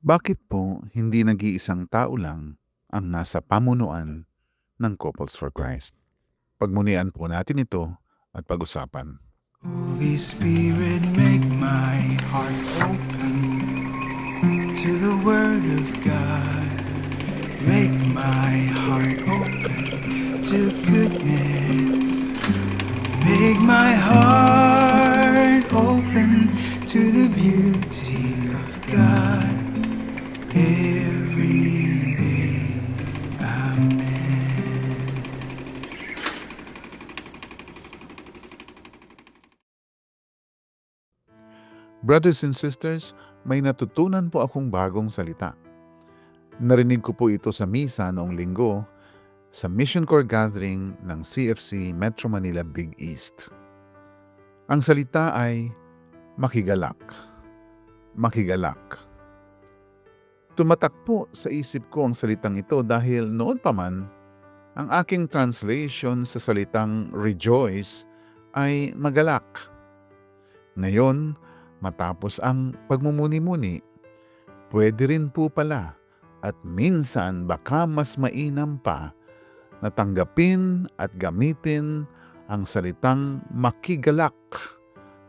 Bakit po hindi nag-iisang tao lang ang nasa pamunuan ng Couples for Christ? Pagmunian po natin ito at pag-usapan. Holy Spirit, make my heart open to the Word of God. Make my heart open to goodness. Brothers and sisters, may natutunan po akong bagong salita. Narinig ko po ito sa misa noong linggo sa Mission Corps Gathering ng CFC Metro Manila Big East. Ang salita ay makigalak. Makigalak. Tumatak po sa isip ko ang salitang ito dahil noon pa man, ang aking translation sa salitang rejoice ay magalak. Ngayon, matapos ang pagmumuni-muni, pwede rin po pala at minsan baka mas mainam pa na tanggapin at gamitin ang salitang makigalak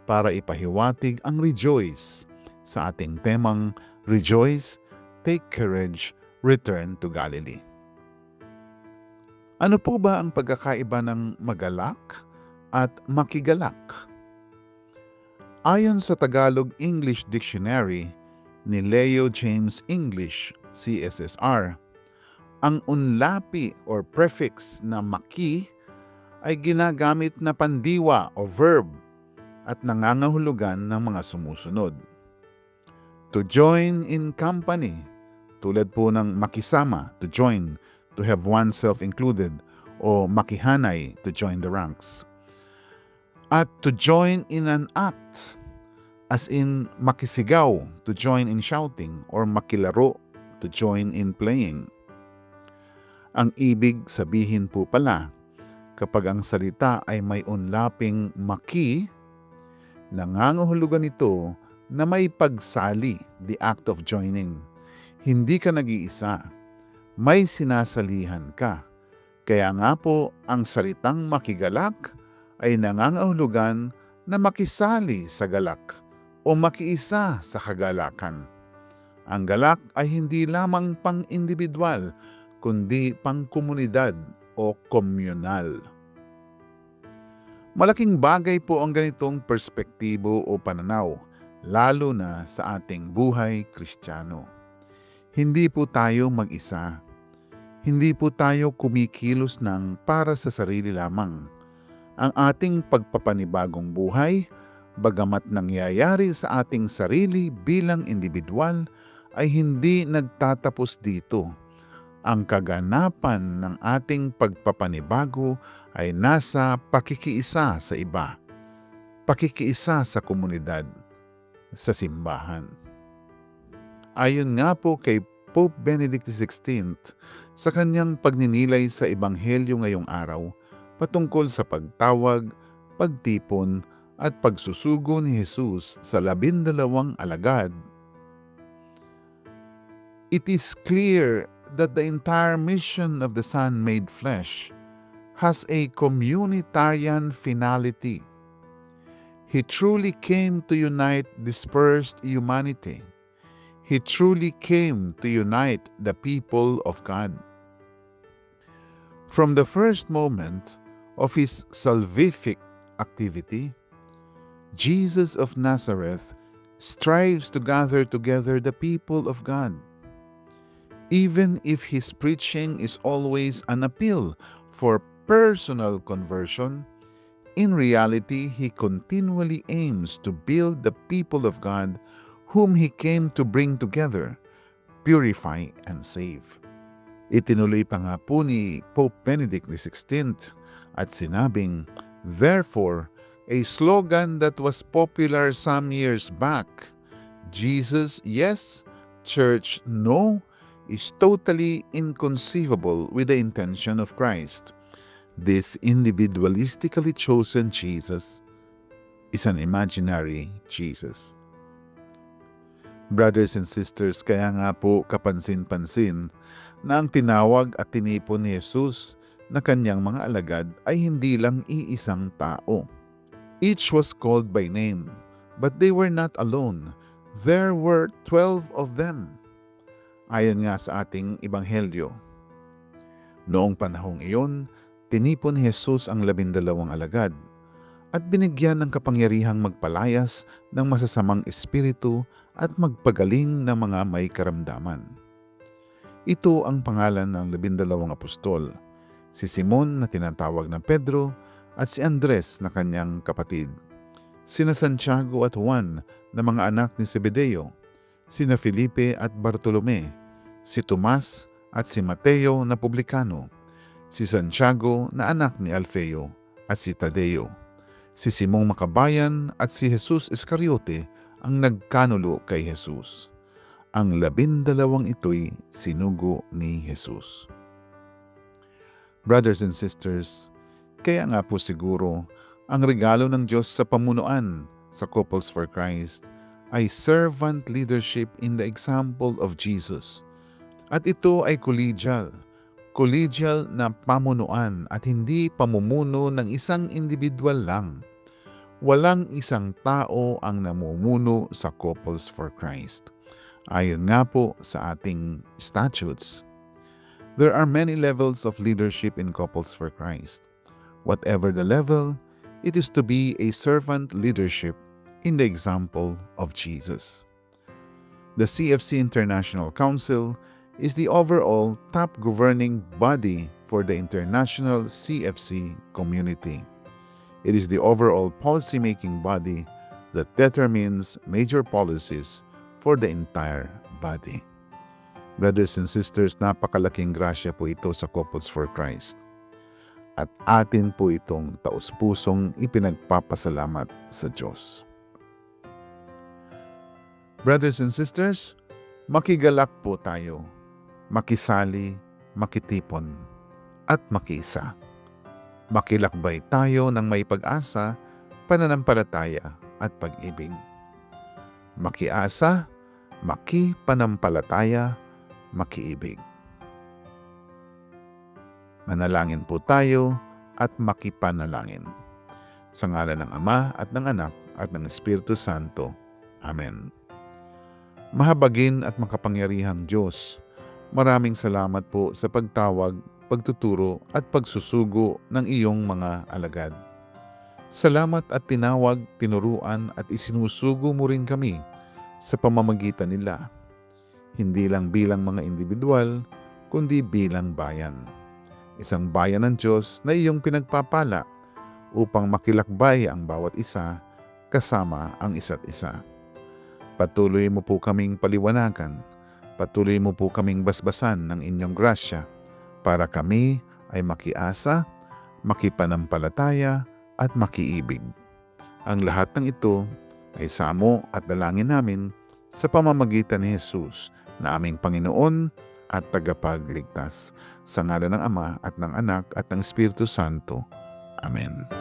para ipahiwatig ang rejoice sa ating temang Rejoice, Take Courage, Return to Galilee. Ano po ba ang pagkakaiba ng magalak at makigalak? Ayon sa Tagalog English Dictionary ni Leo James English, CSSR, ang unlapi or prefix na maki ay ginagamit na pandiwa o verb at nangangahulugan ng mga sumusunod. To join in company, tulad po ng makisama, to join, to have oneself included, o makihanay, to join the ranks. At to join in an act, as in makisigaw, to join in shouting, or makilaro, to join in playing. Ang ibig sabihin po pala, kapag ang salita ay may unlaping maki, nangangahulugan ito na may pagsali, the act of joining. Hindi ka nag-iisa, may sinasalihan ka. Kaya nga po, ang salitang makigalak ay nangangahulugan na makisali sa galak o makiisa sa kagalakan. Ang galak ay hindi lamang pang-individual, kundi pang-komunidad o komunal. Malaking bagay po ang ganitong perspektibo o pananaw, lalo na sa ating buhay kristyano. Hindi po tayo mag-isa. Hindi po tayo kumikilos ng para sa sarili lamang. Ang ating pagpapanibagong buhay, bagamat nangyayari sa ating sarili bilang individual, ay hindi nagtatapos dito. Ang kaganapan ng ating pagpapanibago ay nasa pakikiisa sa iba, pakikiisa sa komunidad, sa simbahan. Ayon nga po kay Pope Benedict XVI sa kanyang pagninilay sa Ebanghelyo ngayong araw patungkol sa pagtawag, pagtipon at pagsusugo ni Jesus sa labindalawang alagad It is clear that the entire mission of the Son made flesh has a communitarian finality. He truly came to unite dispersed humanity. He truly came to unite the people of God. From the first moment of his salvific activity, Jesus of Nazareth strives to gather together the people of God. Even if his preaching is always an appeal for personal conversion, in reality, he continually aims to build the people of God whom he came to bring together, purify, and save. Itinuloy pa nga po ni Pope Benedict XVI at sinabing, Therefore, a slogan that was popular some years back, Jesus, yes, Church, no, is totally inconceivable with the intention of Christ. This individualistically chosen Jesus is an imaginary Jesus. Brothers and sisters, kaya nga po kapansin-pansin na ang tinawag at tinipon ni Jesus na kanyang mga alagad ay hindi lang iisang tao. Each was called by name, but they were not alone. There were 12 of them. Ayon nga sa ating ebanghelyo. Noong panahong iyon, tinipon ni Jesus ang labindalawang alagad at binigyan ng kapangyarihang magpalayas ng masasamang espiritu at magpagaling ng mga may karamdaman. Ito ang pangalan ng labindalawang apostol, si Simon na tinatawag na Pedro at si Andres na kanyang kapatid, sina Santiago at Juan na mga anak ni Zebedeo, sina Felipe at Bartolome, si Tomas at si Mateo na publikano, si Santiago na anak ni Alfeo at si Tadeo, si Simong Makabayan at si Jesus Iscariote ang nagkanulo kay Jesus. Ang labindalawang ito'y sinugo ni Jesus. Brothers and sisters, kaya nga po siguro ang regalo ng Diyos sa pamunuan sa Couples for Christ ay servant leadership in the example of Jesus. At ito ay collegial. Collegial na pamunuan at hindi pamumuno ng isang individual lang. Walang isang tao ang namumuno sa Couples for Christ. Ayon nga po sa ating statutes, there are many levels of leadership in Couples for Christ. Whatever the level, it is to be a servant leadership in the example of Jesus. The CFC International Council is the overall top governing body for the international CFC community. It is the overall policy-making body that determines major policies for the entire body. Brothers and sisters, napakalaking grasya po ito sa Couples for Christ. At atin po itong taus-pusong ipinagpapasalamat sa Diyos. Brothers and sisters, makigalak po tayo, makisali, makitipon, at makiisa. Makilakbay tayo ng may pag-asa, pananampalataya at pag-ibig. Makiasa, makipanampalataya, makiibig. Manalangin po tayo at makipanalangin. Sa ngalan ng Ama at ng Anak at ng Espiritu Santo. Amen. Mahabagin at makapangyarihang Diyos, maraming salamat po sa pagtawag, pagtuturo at pagsusugo ng iyong mga alagad. Salamat at tinawag, tinuruan at isinusugo mo rin kami sa pamamagitan nila. Hindi lang bilang mga individual, kundi bilang bayan. Isang bayan ng Diyos na iyong pinagpapala upang makilakbay ang bawat isa kasama ang isa't isa. Patuloy mo po kaming paliwanagan, patuloy mo po kaming basbasan ng inyong grasya para kami ay makiasa, makipanampalataya at makiibig. Ang lahat ng ito ay samo at dalangin namin sa pamamagitan ni Jesus na aming Panginoon at tagapagligtas. Sa ngala ng Ama at ng Anak at ng Espiritu Santo. Amen.